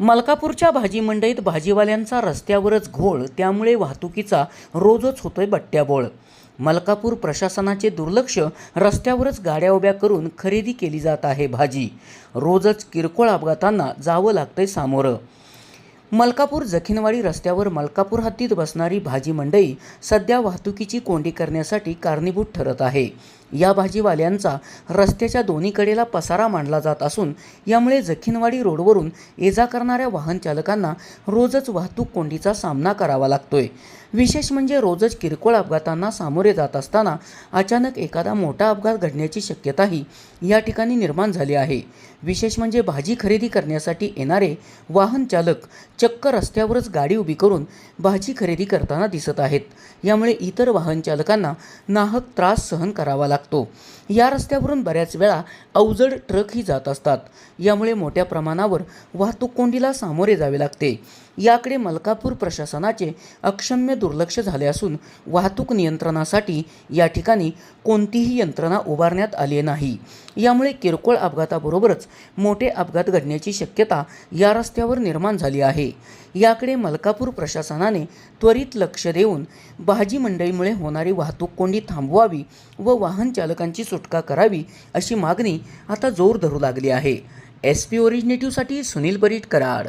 मलकापूरच्या भाजी मंडईत भाजीवाल्यांचा रस्त्यावरच घोळ त्यामुळे वाहतुकीचा रोजच होतोय बट्ट्याबोळ. मलकापूर प्रशासनाचे दुर्लक्ष रस्त्यावरच गाड्या उभ्या करून खरेदी केली जात आहे भाजी. रोजच किरकोळ अपघातांना जावं लागतंय सामोरं. मलकापूर जखिनवाडी रस्त्यावर मलकापूर हद्दीत बसणारी भाजी मंडई सध्या वाहतुकीची कोंडी करण्यासाठी कारणीभूत ठरत आहे. या भाजीवाल्यांचा रस्त्याच्या दोन्ही कडेला पसारा मांडला जात असून यामुळे जखीनवाडी रोडवरून ये जा करणाऱ्या वाहन चालकांना रोजच वाहतूक कोंडीचा सामना करावा लागतोय. विशेष म्हणजे रोजच किरकोळ अपघातांना सामोरे जात असताना अचानक एखादा मोठा अपघात घडण्याची शक्यताही या ठिकाणी निर्माण झाली आहे. विशेष म्हणजे भाजी खरेदी करण्यासाठी येणारे वाहन चालक चक्क रस्त्यावरच गाडी उभी करून भाजी खरेदी करताना दिसत आहेत. यामुळे इतर वाहन चालकांना नाहक त्रास सहन करावा लागतो या रस्त्यावरून बऱ्याच वेळा अवजड ट्रकही जात असतात. यामुळे मोठ्या प्रमाणावर वाहतूक कोंडीला सामोरे जावे लागते. याकडे मलकापूर प्रशासनाचे अक्षम्य दुर्लक्ष झाले असून वाहतूक नियंत्रणासाठी या ठिकाणी कोणतीही यंत्रणा उभारण्यात आली नाही. यामुळे किरकोळ अपघाताबरोबरच मोठे अपघात घडण्याची शक्यता या रस्त्यावर निर्माण झाली आहे. याकडे मलकापूर प्रशासनाने त्वरित लक्ष देऊन भाजी मंडईमुळे होणारी वाहतूक कोंडी थांबवावी व वाहन वाहन चालकांची सुटका करावी अशी मागणी आता जोर धरू लागली आहे. एस पी ओरिजिनेटिव्हसाठी सुनील बरीट कराड